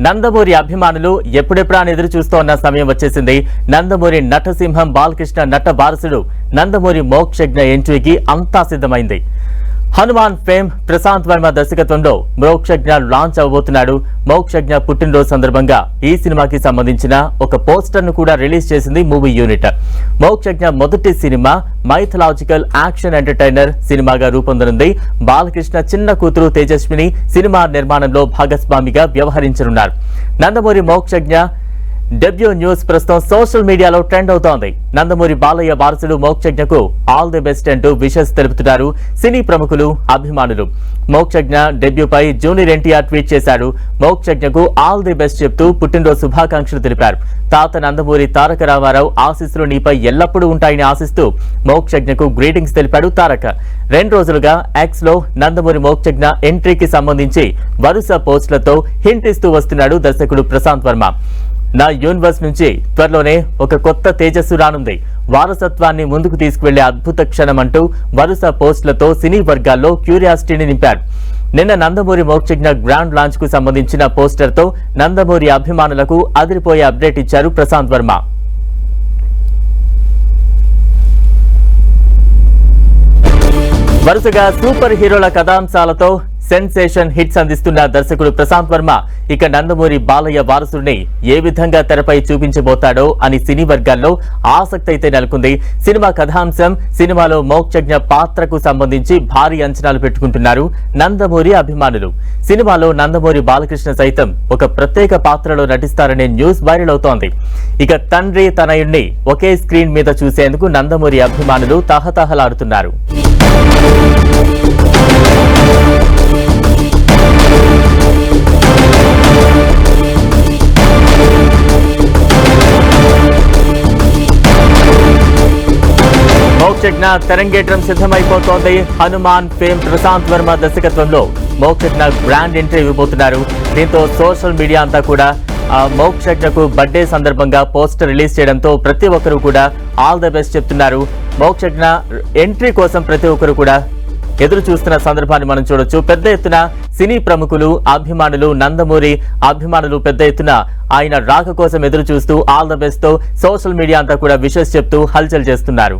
నందమూరి అభిమానులు ఎప్పుడెప్పుడా అని ఎదురు చూస్తోన్న సమయం వచ్చేసింది. నందమూరి నటసింహం బాలకృష్ణ నట వారసుడు నందమూరి మోక్షజ్ఞ ఎంట్రీకి అంతా సిద్ధమైంది. హనుమాన్ ఫేమ్ ప్రశాంత్ వర్మ దర్శకత్వంలో మోక్షజ్ఞ లాంచ్ అవబోతున్నాడు మోక్షజ్ఞ పుట్టినరోజు సందర్భంగా ఈ సినిమాకి సంబంధించిన ఒక పోస్టర్ను కూడా రిలీజ్ చేసింది మూవీ యూనిట్. మోక్షజ్ఞ మొదటి సినిమా మైథలాజికల్ యాక్షన్ ఎంటర్టైనర్ సినిమాగా రూపొందనుంది. బాలకృష్ణ చిన్న కూతురు తేజస్విని సినిమా నిర్మాణంలో భాగస్వామిగా వ్యవహరించనున్నారు. నందమూరి మోక్షజ్ఞ డెబ్యూ న్యూస్ ప్రస్తుతం సోషల్ మీడియాలో ట్రెండ్ అవుతోంది. నందమూరి బాలయ్య వారసుడు మోక్షజ్ఞకు ఆల్ ది బెస్ట్ అంటూ విషెస్ తెలుపుతున్నారు సినీ ప్రముఖులు అభిమానులు. మోక్షజ్ఞ డెబ్యూపై జూనియర్ ఎన్టీఆర్ ట్వీట్ చేశాడు. మోక్షజ్ఞకు ఆల్ ది బెస్ట్ చెప్తూ పుట్టినరోజు శుభాకాంక్షలు తెలిపారు. తాత నందమూరి తారక రామారావు ఆశీస్సులు నీపై ఎల్లప్పుడూ ఉంటాయని ఆశిస్తూ మోక్షజ్ఞకు గ్రీటింగ్స్ తెలిపాడు తారక. రెండు రోజులుగా ఎక్స్లో నందమూరి మోక్షజ్ఞ ఎంట్రీకి సంబంధించి వరుస పోస్టులతో హింట్ ఇస్తూ వస్తున్నాడు దర్శకుడు ప్రశాంత్ వర్మ. నా యూనివర్స్ నుంచి త్వరలోనే ఒక కొత్త తేజస్సు రానుంది. వారసత్వాన్ని ముందుకు తీసుకువెళ్ళే అద్భుత క్షణం అంటూ వరుస పోస్టులతో సినీ వర్గాల్లో క్యూరియాసిటీని నింపారు. నిన్న నందమూరి మోక్షజ్ఞ గ్రాండ్ లాంచ్కు సంబంధించిన పోస్టర్తో నందమూరి అభిమానులకు అదిరిపోయే అప్డేట్ ఇచ్చారు ప్రశాంత్ వర్మ. వరుసగా సూపర్ హీరోల కథాంశాలతో సెన్సేషన్ హిట్స్ అందిస్తున్న దర్శకుడు ప్రశాంత్ వర్మ. ఇక నందమూరి బాలయ్య వారసుడిని ఏ విధంగా తెరపై చూపించబోతాడో అని సినీ వర్గాల్లో ఆసక్తి అయితే నెలకొంది. సినిమా కథాంశం సినిమాలో మోక్షజ్ఞ పాత్రకు సంబంధించి భారీ అంచనాలు పెట్టుకుంటున్నారు నందమూరి అభిమానులు. సినిమాలో నందమూరి బాలకృష్ణ సైతం ఒక ప్రత్యేక పాత్రలో నటిస్తారనే న్యూస్ వైరల్ అవుతోంది. ఇక తండ్రి తనయుణ్ణి ఒకే స్క్రీన్ మీద చూసేందుకు నందమూరి అభిమానులు తహతహలాడుతున్నారు. మోక్షజ్ఞ తెరంగేట్రం సిద్ధమైపోతోంది. హనుమాన్ ఫేమ్ ప్రశాంత్ వర్మ దర్శకత్వంలో మోక్షజ్ఞ గ్రాండ్ ఎంట్రీ ఇవ్వబోతున్నారు. దీంతో సోషల్ మీడియా అంతా కూడా మోక్షజ్ఞకు బర్త్డే సందర్భంగా పోస్టర్ రిలీజ్ చేయడంతో ప్రతి ఒక్కరు కూడా ఆల్ ద బెస్ట్ చెప్తున్నారు. మోక్షజ్ఞ ఎంట్రీ కోసం ప్రతి ఒక్కరు కూడా ఎదురు చూస్తున్న సందర్భాన్ని మనం చూడొచ్చు. పెద్ద ఎత్తున సినీ ప్రముఖులు అభిమానులు నందమూరి అభిమానులు పెద్ద ఎత్తున ఆయన రాక కోసం ఎదురు చూస్తూ ఆల్ ద బెస్ట్తో సోషల్ మీడియా అంతా కూడా విషెస్ చెప్తూ హల్చల్ చేస్తున్నారు.